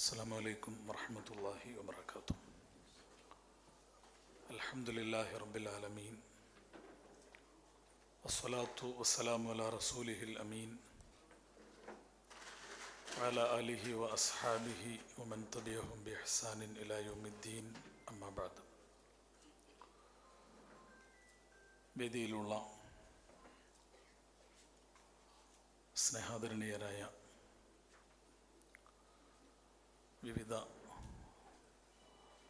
السلام عليكم ورحمة الله وبركاته الحمد لله رب العالمين والصلاة والسلام على رسوله الأمين وعلى آله وأصحابه ومن تبعهم بإحسان إلى يوم الدين أما بعد വേദിയിലുള്ള സ്നേഹാദരണീയരായ വിവിധ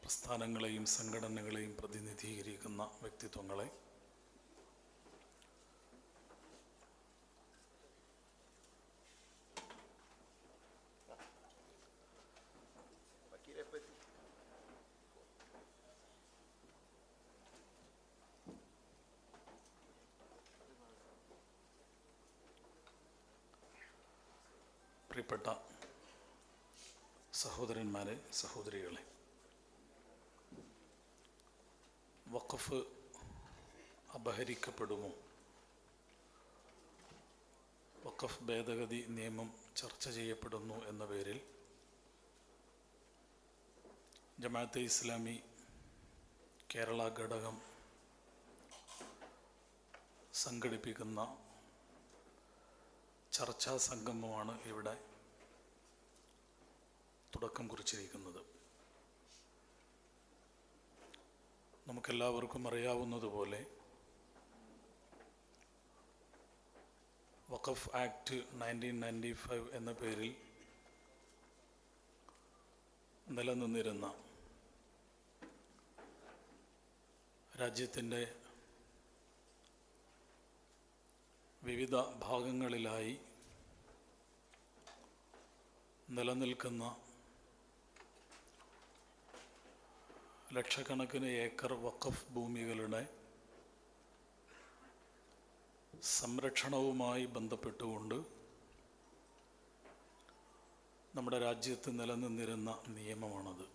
പ്രസ്ഥാനങ്ങളെയും സംഘടനകളെയും പ്രതിനിധീകരിക്കുന്ന വ്യക്തിത്വങ്ങളെ പ്രിയപ്പെട്ട സഹോദരന്മാരെ സഹോദരികളെ. വഖഫ് അപഹരിക്കപ്പെടുമോ? വഖഫ് ഭേദഗതി നിയമം ചർച്ച ചെയ്യപ്പെടുന്നു എന്ന പേരിൽ ജമാഅത്തെ ഇസ്ലാമി കേരള ഘടകം സംഘടിപ്പിക്കുന്ന ചർച്ചാ സംഗമമാണ് ഇവിടെ തുടക്കം കുറിച്ചിരിക്കുന്നത്. നമുക്കെല്ലാവർക്കും അറിയാവുന്നതുപോലെ Waqf act nineteen ninety five എന്ന പേരിൽ നിലനിന്നിരുന്ന രാജ്യത്തിന്റെ വിവിധ ഭാഗങ്ങളിലായി നിലനിൽക്കുന്ന ലക്ഷക്കണക്കിന് ഏക്കർ വഖഫ് ഭൂമികളുടെ സംരക്ഷണവുമായി ബന്ധപ്പെട്ടുകൊണ്ട് നമ്മുടെ രാജ്യത്ത് നിലനിന്നിരുന്ന നിയമമാണത്.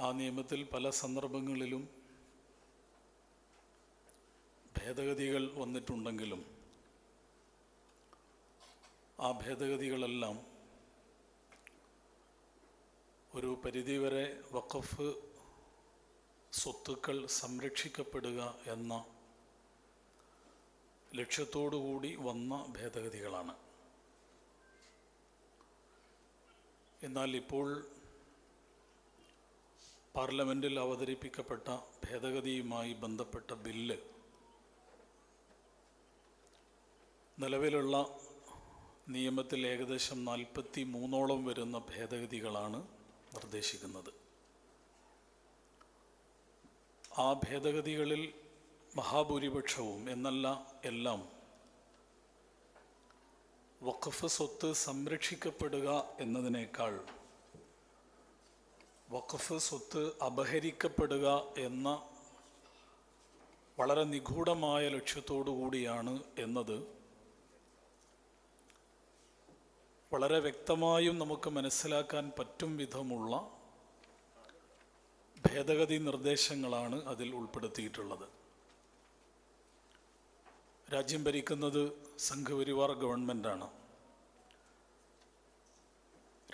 ആ നിയമത്തിൽ പല സന്ദർഭങ്ങളിലും ഭേദഗതികൾ വന്നിട്ടുണ്ടെങ്കിലും ആ ഭേദഗതികളെല്ലാം ഒരു പരിധിവരെ വഖഫ് സ്വത്തുക്കൾ സംരക്ഷിക്കപ്പെടുക എന്ന ലക്ഷ്യത്തോടുകൂടി വന്ന ഭേദഗതികളാണ്. എന്നാൽ ഇപ്പോൾ പാർലമെന്റിൽ അവതരിപ്പിക്കപ്പെട്ട ഭേദഗതിയുമായി ബന്ധപ്പെട്ട ബില്ല് നിലവിലുള്ള നിയമത്തിൽ ഏകദേശം നാൽപ്പത്തി മൂന്നോളം വരുന്ന ഭേദഗതികളാണ് നിർദ്ദേശിക്കുന്നത്. ആ ഭേദഗതികളിൽ മഹാഭൂരിപക്ഷവും എന്നല്ല എല്ലാം. വഖഫ് സ്വത്ത് സംരക്ഷിക്കപ്പെടുക എന്നതിനേക്കാൾ വഖഫ് സ്വത്ത് അപഹരിക്കപ്പെടുക എന്ന വളരെ നിഗൂഢമായ ലക്ഷ്യത്തോടു കൂടിയാണ് എന്നത്. വളരെ വ്യക്തമായും നമുക്ക് മനസ്സിലാക്കാൻ പറ്റും വിധമുള്ള ഭേദഗതി നിർദ്ദേശങ്ങളാണ് അതിൽ ഉൾപ്പെടുത്തിയിട്ടുള്ളത്. രാജ്യം ഭരിക്കുന്നത് സംഘപരിവാർ ഗവൺമെന്റാണ്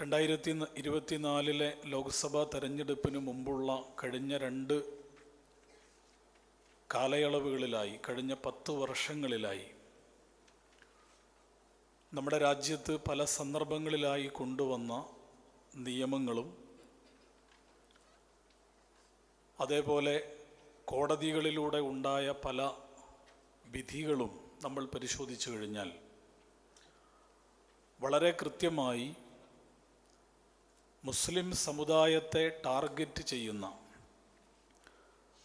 രണ്ടായിരത്തി ഇരുപത്തിനാലിലെ ലോക്സഭാ തെരഞ്ഞെടുപ്പിന് മുമ്പുള്ള കഴിഞ്ഞ രണ്ട് കാലയളവുകളിലായി കഴിഞ്ഞ പത്ത് വർഷങ്ങളിലായി നമ്മുടെ രാജ്യത്ത് പല സന്ദർഭങ്ങളിലായി കൊണ്ടുവന്ന നിയമങ്ങളും അതേപോലെ കോടതികളിലൂടെ ഉണ്ടായ പല വിധികളും നമ്മൾ പരിശോധിച്ചു കഴിഞ്ഞാൽ വളരെ കൃത്യമായി മുസ്ലിം സമുദായത്തെ ടാർഗറ്റ് ചെയ്യുന്ന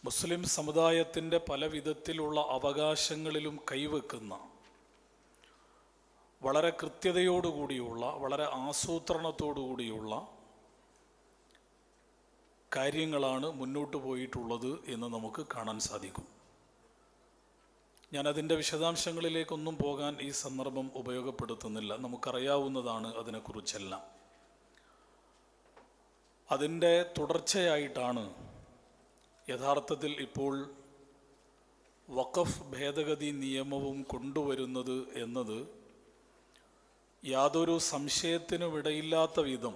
മുസ്ലിം സമുദായത്തിന്റെ പല വിധത്തിലുള്ള അവകാശങ്ങളിലും കൈവെക്കുന്ന വളരെ കൃത്യതയോടുകൂടിയുള്ള വളരെ ആസൂത്രണത്തോടുകൂടിയുള്ള കാര്യങ്ങളാണ് മുന്നോട്ട് പോയിട്ടുള്ളത് എന്ന് നമുക്ക് കാണാൻ സാധിക്കും. ഞാൻ അതിന്റെ വിശദാംശങ്ങളിലേക്കൊന്നും പോകാൻ ഈ സന്ദർഭം ഉപയോഗപ്പെടുത്തുന്നില്ല. നമുക്കറിയാവുന്നതാണ് അതിനെക്കുറിച്ചെല്ലാം. അതിന്റെ തുടർച്ചയായിട്ടാണ് യഥാർത്ഥത്തിൽ ഇപ്പോൾ വഖഫ് ഭേദഗതി നിയമവും കൊണ്ടുവരുന്നത് എന്നത് യാതൊരു സംശയത്തിനും വിധം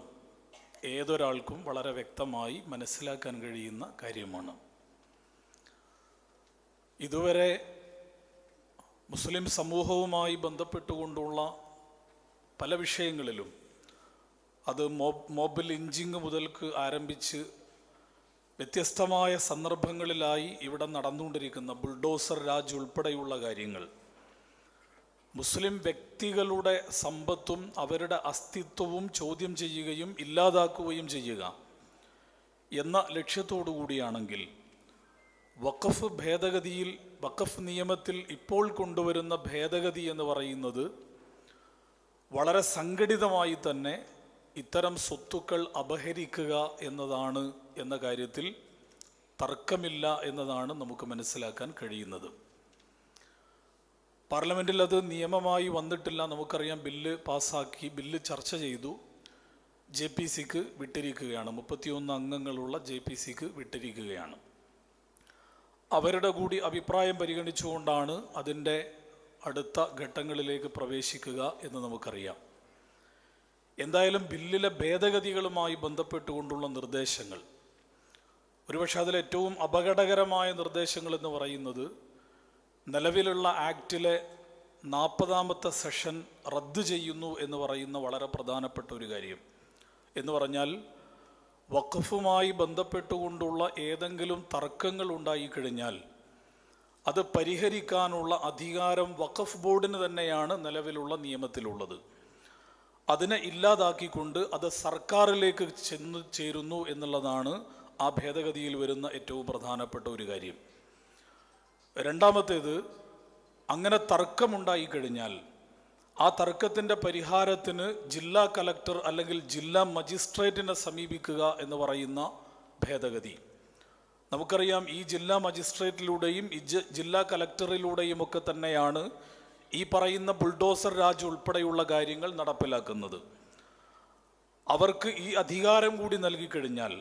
ഏതൊരാൾക്കും വളരെ വ്യക്തമായി മനസ്സിലാക്കാൻ കഴിയുന്ന കാര്യമാണ്. ഇതുവരെ മുസ്ലിം സമൂഹവുമായി ബന്ധപ്പെട്ടുകൊണ്ടുള്ള പല വിഷയങ്ങളിലും അത് മോബ് മോബ് ലിഞ്ചിങ് മുതൽക്ക് ആരംഭിച്ച് വ്യത്യസ്തമായ സന്ദർഭങ്ങളിലായി ഇവിടെ നടന്നുകൊണ്ടിരിക്കുന്ന ബുൾഡോസർ രാജ് ഉൾപ്പെടെയുള്ള കാര്യങ്ങൾ മുസ്ലിം വ്യക്തികളുടെ സമ്പത്തും അവരുടെ അസ്തിത്വവും ചോദ്യം ചെയ്യുകയും ഇല്ലാതാക്കുകയും ചെയ്യുക എന്ന ലക്ഷ്യത്തോടു കൂടിയാണെങ്കിൽ വഖഫ് ഭേദഗതിയിൽ വഖഫ് നിയമത്തിൽ ഇപ്പോൾ കൊണ്ടുവരുന്ന ഭേദഗതി എന്ന് പറയുന്നത് വളരെ സംഘടിതമായി തന്നെ ഇത്തരം സ്വത്തുക്കൾ അപഹരിക്കുക എന്നതാണ് എന്ന കാര്യത്തിൽ തർക്കമില്ല എന്നതാണ് നമുക്ക് മനസ്സിലാക്കാൻ കഴിയുന്നത്. പാർലമെന്റിൽ അത് നിയമമായി വന്നിട്ടില്ല നമുക്കറിയാം. ബില്ല് പാസ്സാക്കി ബില്ല് ചർച്ച ചെയ്തു. ജെ പി സിക്ക് വിട്ടിരിക്കുകയാണ്. മുപ്പത്തിയൊന്ന് അംഗങ്ങളുള്ള ജെ പി സിക്ക് വിട്ടിരിക്കുകയാണ്. അവരുടെ കൂടി അഭിപ്രായം പരിഗണിച്ചുകൊണ്ടാണ് അതിന്റെ അടുത്ത ഘട്ടങ്ങളിലേക്ക് പ്രവേശിക്കുക എന്ന് നമുക്കറിയാം. എന്തായാലും ബില്ലിലെ ഭേദഗതികളുമായി ബന്ധപ്പെട്ടുകൊണ്ടുള്ള നിർദ്ദേശങ്ങൾ. ഒരുപക്ഷെ അതിൽ ഏറ്റവും അപകടകരമായ നിർദ്ദേശങ്ങൾ എന്ന് പറയുന്നത് നിലവിലുള്ള ആക്റ്റിലെ നാൽപ്പതാമത്തെ സെഷൻ റദ്ദ് ചെയ്യുന്നു എന്ന് പറയുന്ന വളരെ പ്രധാനപ്പെട്ട ഒരു കാര്യം. എന്ന് പറഞ്ഞാൽ വഖഫുമായി ബന്ധപ്പെട്ടുകൊണ്ടുള്ള ഏതെങ്കിലും തർക്കങ്ങൾ ഉണ്ടായിക്കഴിഞ്ഞാൽ അത് പരിഹരിക്കാനുള്ള അധികാരം വഖഫ് ബോർഡിന് തന്നെയാണ് നിലവിലുള്ള നിയമത്തിലുള്ളത്. അതിനെ ഇല്ലാതാക്കിക്കൊണ്ട് അത് സർക്കാരിലേക്ക് ചെന്ന് ചേരുന്നു എന്നുള്ളതാണ് ആ ഭേദഗതിയിൽ വരുന്ന ഏറ്റവും പ്രധാനപ്പെട്ട ഒരു കാര്യം. രണ്ടാമത്തേത് അങ്ങനെ തർക്കമുണ്ടായി കഴിഞ്ഞാൽ ആ തർക്കത്തിന്റെ പരിഹാരത്തിന് ജില്ലാ കലക്ടർ അല്ലെങ്കിൽ ജില്ലാ മജിസ്ട്രേറ്റിനെ സമീപിക്കുക എന്ന് പറയുന്ന ഭേദഗതി. നമുക്കറിയാം ഈ ജില്ലാ മജിസ്ട്രേറ്റിലൂടെയും ഈ ജില്ലാ കലക്ടറിലൂടെയും ഒക്കെ തന്നെയാണ് ഈ പറയുന്ന ബുൾഡോസർ രാജ് ഉൾപ്പെടെയുള്ള കാര്യങ്ങൾ നടപ്പിലാക്കുന്നത്. അവർക്ക് ഈ അധികാരം കൂടി നൽകിക്കഴിഞ്ഞാൽ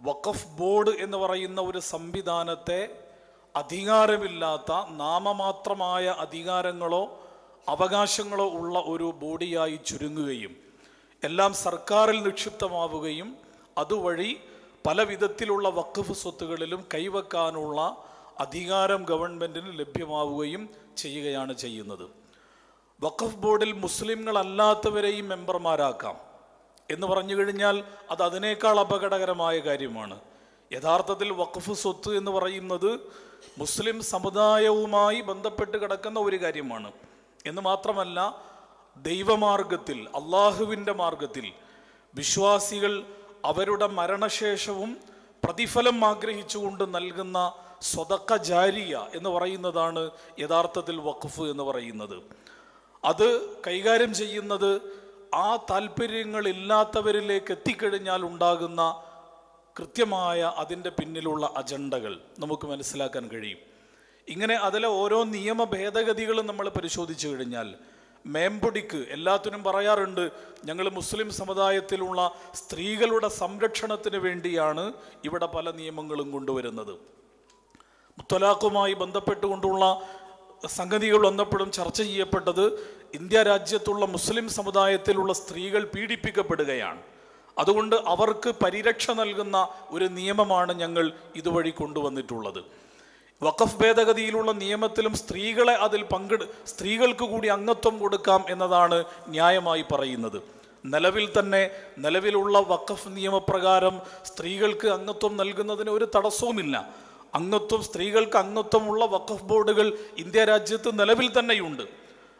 വഖഫ് ബോർഡ് എന്ന് പറയുന്ന ഒരു സംവിധാനത്തെ അധികാരമില്ലാത്ത നാമമാത്രമായ അധികാരങ്ങളോ അവകാശങ്ങളോ ഉള്ള ഒരു ബോഡിയായി ചുരുങ്ങുകയും എല്ലാം സർക്കാരിൽ നിക്ഷിപ്തമാവുകയും അതുവഴി പല വിധത്തിലുള്ള വഖഫ് സ്വത്തുകളിലും കൈവക്കാനുള്ള അധികാരം ഗവൺമെന്റിന് ലഭ്യമാവുകയും ചെയ്യുകയാണ് ചെയ്യുന്നത്. വഖഫ് ബോർഡിൽ മുസ്ലിങ്ങളല്ലാത്തവരെയും മെമ്പർമാരാക്കാം എന്ന് പറഞ്ഞു കഴിഞ്ഞാൽ അത് അതിനേക്കാൾ അപകടകരമായ കാര്യമാണ്. യഥാർത്ഥത്തിൽ വഖഫ് സ്വത്ത് എന്ന് പറയുന്നത് മുസ്ലിം സമുദായവുമായി ബന്ധപ്പെട്ട് കിടക്കുന്ന ഒരു കാര്യമാണ്. എന്ന് മാത്രമല്ല ദൈവമാർഗത്തിൽ അള്ളാഹുവിന്റെ മാർഗത്തിൽ വിശ്വാസികൾ അവരുടെ മരണശേഷവും പ്രതിഫലം ആഗ്രഹിച്ചുകൊണ്ട് നൽകുന്ന സ്വതക്ക ജാരിയ എന്ന് പറയുന്നതാണ് യഥാർത്ഥത്തിൽ വഖഫ് എന്ന് പറയുന്നത്. അത് കൈകാര്യം ചെയ്യുന്നത് ആ താല്പര്യങ്ങളില്ലാത്തവരിലേക്ക് എത്തിക്കഴിഞ്ഞാൽ ഉണ്ടാകുന്ന കൃത്യമായ അതിന്റെ പിന്നിലുള്ള അജണ്ടകൾ നമുക്ക് മനസ്സിലാക്കാൻ കഴിയും. ഇങ്ങനെ അതിലെ ഓരോ നിയമ ഭേദഗതികളും നമ്മൾ പരിശോധിച്ചു കഴിഞ്ഞാൽ മേമ്പൊടിക്ക് എല്ലാത്തിനും പറയാറുണ്ട് ഞങ്ങൾ മുസ്ലിം സമുദായത്തിലുള്ള സ്ത്രീകളുടെ സംരക്ഷണത്തിന് വേണ്ടിയാണ് ഇവിടെ പല നിയമങ്ങളും കൊണ്ടുവരുന്നത്. മുത്തലാഖുമായി ബന്ധപ്പെട്ടുകൊണ്ടുള്ള സംഗതികൾ ഒന്നപ്പോഴും ചർച്ച ചെയ്യപ്പെട്ടത് ഇന്ത്യ രാജ്യത്തുള്ള മുസ്ലിം സമുദായത്തിലുള്ള സ്ത്രീകൾ പീഡിപ്പിക്കപ്പെടുകയാണ്. അതുകൊണ്ട് അവർക്ക് പരിരക്ഷ നൽകുന്ന ഒരു നിയമമാണ് ഞങ്ങൾ ഇതുവഴി കൊണ്ടുവന്നിട്ടുള്ളത്. വഖഫ് ഭേദഗതിയിലുള്ള നിയമത്തിലും സ്ത്രീകളെ അതിൽ പങ്കെടു സ്ത്രീകൾക്ക് കൂടി അംഗത്വം കൊടുക്കാം എന്നതാണ് ന്യായമായി പറയുന്നത്. നിലവിൽ തന്നെ നിലവിലുള്ള വഖഫ് നിയമപ്രകാരം സ്ത്രീകൾക്ക് അംഗത്വം നൽകുന്നതിന് ഒരു തടസ്സവുമില്ല. അംഗത്വം സ്ത്രീകൾക്ക് അംഗത്വമുള്ള വഖഫ് ബോർഡുകൾ ഇന്ത്യ രാജ്യത്ത് നിലവിൽ തന്നെയുണ്ട്.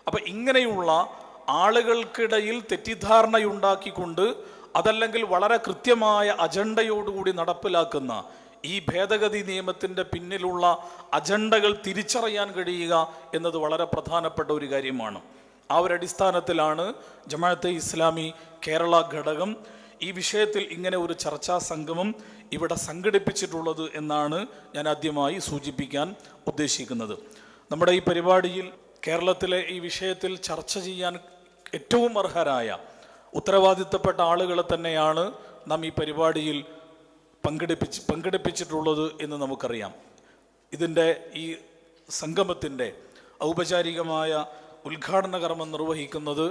അപ്പം ഇങ്ങനെയുള്ള ആളുകൾക്കിടയിൽ തെറ്റിദ്ധാരണയുണ്ടാക്കിക്കൊണ്ട് അതല്ലെങ്കിൽ വളരെ കൃത്യമായ അജണ്ടയോടുകൂടി നടപ്പിലാക്കുന്ന ഈ ഭേദഗതി നിയമത്തിന്റെ പിന്നിലുള്ള അജണ്ടകൾ തിരിച്ചറിയാൻ കഴിയുക എന്നത് വളരെ പ്രധാനപ്പെട്ട ഒരു കാര്യമാണ്. ആ ഒരു അടിസ്ഥാനത്തിലാണ് ജമാഅത്തെ ഇസ്ലാമി കേരള ഘടകം ഈ വിഷയത്തിൽ ഇങ്ങനെ ഒരു ചർച്ചാ സംഗമം ഇവിടെ സംഘടിപ്പിച്ചിട്ടുള്ളത് എന്നാണ് ഞാൻ ആദ്യമായി സൂചിപ്പിക്കാൻ ഉദ്ദേശിക്കുന്നത്. നമ്മുടെ ഈ പരിപാടിയിൽ കേരളത്തിലെ ഈ വിഷയത്തിൽ ചർച്ച ചെയ്യാൻ ഏറ്റവും അർഹരായ ഉത്തരവാദിത്തപ്പെട്ട ആളുകളെ തന്നെയാണ് നാം ഈ പരിപാടിയിൽ പങ്കെടുപ്പിച്ച് പങ്കെടുപ്പിച്ചിട്ടുള്ളത് എന്ന് നമുക്കറിയാം. ഇതിന്റെ ഈ സംഗമത്തിന്റെ ഔപചാരികമായ ഉദ്ഘാടന കർമ്മം നിർവഹിക്കുന്നത്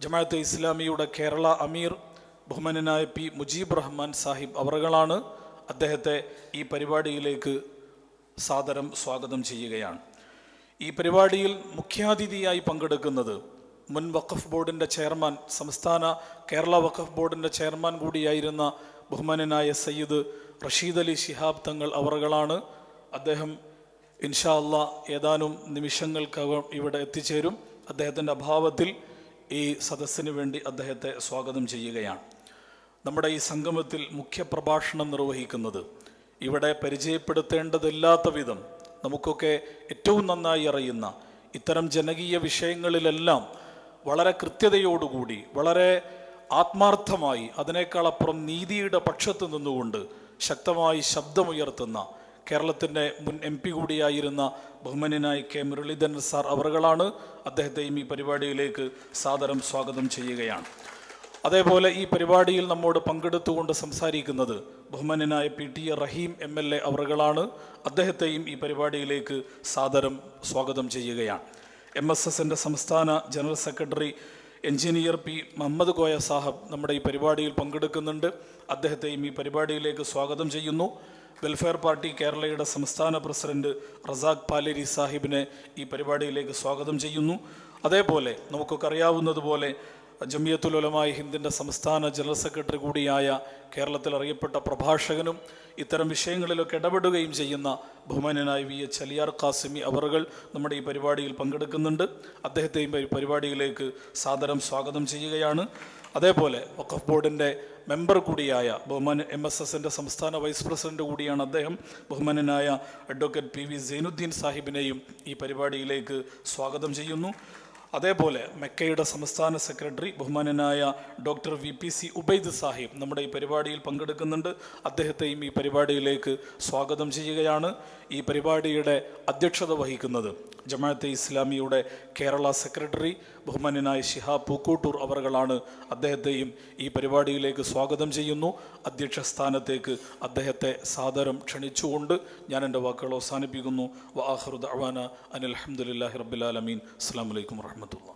ജമാഅത്തെ ഇസ്ലാമിയുടെ കേരള അമീർ ബഹുമാനനായ പി മുജീബ് റഹ്മാൻ സാഹിബ് അവറുകളാണ് അദ്ദേഹത്തെ ഈ പരിപാടിയിലേക്ക് സാദരം സ്വാഗതം ചെയ്യുകയാണ്. ഈ പരിപാടിയിൽ മുഖ്യാതിഥിയായി പങ്കെടുക്കുന്നത് മുൻ വഖഫ് ബോർഡിന്റെ ചെയർമാൻ സംസ്ഥാന കേരള വഖഫ് ബോർഡിന്റെ ചെയർമാൻ കൂടിയായിരുന്ന ബഹുമാനനായ സയ്യിദ് റഷീദ് അലി ശിഹാബ് തങ്ങൾ അവറുകളാണ്. അദ്ദേഹം ഇൻഷാ അല്ല ഏതാനും നിമിഷങ്ങൾക്കകം ഇവിടെ എത്തിച്ചേരും. അദ്ദേഹത്തിന്റെ അഭാവത്തിൽ ഈ സദസ്സിന് വേണ്ടി അദ്ദേഹത്തെ സ്വാഗതം ചെയ്യുകയാണ്. നമ്മുടെ ഈ സംഗമത്തിൽ മുഖ്യ പ്രഭാഷണം നിർവഹിക്കുന്നത് ഇവിടെ പരിചയപ്പെടുത്തേണ്ടതില്ലാത്ത വിധം നമുക്കൊക്കെ ഏറ്റവും നന്നായി അറിയുന്ന ഇത്തരം ജനകീയ വിഷയങ്ങളിലെല്ലാം വളരെ കൃത്യതയോടുകൂടി വളരെ ആത്മാർത്ഥമായി അതിനേക്കാളപ്പുറം നീതിയുടെ പക്ഷത്ത് നിന്നുകൊണ്ട് ശക്തമായി ശബ്ദമുയർത്തുന്ന കേരളത്തിന്റെ മുൻ എം പി കൂടിയായിരുന്ന ബഹുമാന്യനായ കെ മുരളീധരൻ സാർ അവറുകളാണ് അദ്ദേഹത്തെയും ഈ പരിപാടിയിലേക്ക് സാദരം സ്വാഗതം ചെയ്യുകയാണ്. അതേപോലെ ഈ പരിപാടിയിൽ നമ്മോട് പങ്കെടുത്തുകൊണ്ട് സംസാരിക്കുന്നത് ബഹുമാന്യനായ P T A Rahim M L A അവറുകളാണ്. അദ്ദേഹത്തെയും ഈ പരിപാടിയിലേക്ക് സാദരം സ്വാഗതം ചെയ്യുകയാണ്. എം എസ് എസിന്റെ സംസ്ഥാന general secretary engineer P Muhammad Koya Sahab നമ്മുടെ ഈ പരിപാടിയിൽ പങ്കെടുക്കുന്നുണ്ട്. അദ്ദേഹത്തെയും ഈ പരിപാടിയിലേക്ക് സ്വാഗതം ചെയ്യുന്നു. വെൽഫെയർ പാർട്ടി കേരളയുടെ സംസ്ഥാന പ്രസിഡന്റ് റസാഖ് പാലേരി സാഹിബിനെ ഈ പരിപാടിയിലേക്ക് സ്വാഗതം ചെയ്യുന്നു. അതേപോലെ നമുക്കൊക്കെ അറിയാവുന്നതുപോലെ ജമിയത്തുൽ ഉലമായി ഹിന്ദിന്റെ സംസ്ഥാന ജനറൽ സെക്രട്ടറി കൂടിയായ കേരളത്തിൽ അറിയപ്പെട്ട പ്രഭാഷകനും ഇത്തരം വിഷയങ്ങളിലൊക്കെ ഇടപെടുകയും ചെയ്യുന്ന ബഹുമാനനായ വി എച്ച് അലിയാർ ഖാസിമി അവറുകൾ നമ്മുടെ ഈ പരിപാടിയിൽ പങ്കെടുക്കുന്നുണ്ട്. അദ്ദേഹത്തെയും പരിപാടിയിലേക്ക് സാദരം സ്വാഗതം ചെയ്യുകയാണ്. അതേപോലെ വഖഫ് ബോർഡിന്റെ മെമ്പർ കൂടിയായ ബഹുമാൻ എം എസ് എസിന്റെ സംസ്ഥാന വൈസ് പ്രസിഡന്റ് കൂടിയാണ് അദ്ദേഹം. ബഹുമാനനായ അഡ്വക്കേറ്റ് പി വി സൈനുദ്ദീൻ സാഹിബിനെയും ഈ പരിപാടിയിലേക്ക് സ്വാഗതം ചെയ്യുന്നു. അതേപോലെ മെക്കയുടെ സംസ്ഥാന സെക്രട്ടറി ബഹുമാനനായ doctor V P C Ubaid Sahib നമ്മുടെ ഈ പരിപാടിയിൽ പങ്കെടുക്കുന്നുണ്ട്. അദ്ദേഹത്തെയും ഈ പരിപാടിയിലേക്ക് സ്വാഗതം ചെയ്യുകയാണ്. ഈ പരിപാടിയുടെ അധ്യക്ഷത വഹിക്കുന്നത് ജമാഅത്തെ ഇസ്ലാമിയുടെ കേരള സെക്രട്ടറി ബഹുമാന്യനായ ഷിഹാബ് പൂക്കൂട്ടൂർ അവറുകളാണ് അദ്ദേഹത്തെയും ഈ പരിപാടിയിലേക്ക് സ്വാഗതം ചെയ്യുന്നു. അധ്യക്ഷ സ്ഥാനത്തേക്ക് അദ്ദേഹത്തെ സാദരം ക്ഷണിച്ചുകൊണ്ട് ഞാൻ എന്റെ വാക്കുകൾ അവസാനിപ്പിക്കുന്നു. വാഹറുദ് അവാന അനിൽ അഹമ്മദില്ലാഹി റബ്ബുലാലമീൻ അസ്സാം വലൈക്കും വർഹമത്തുള്ള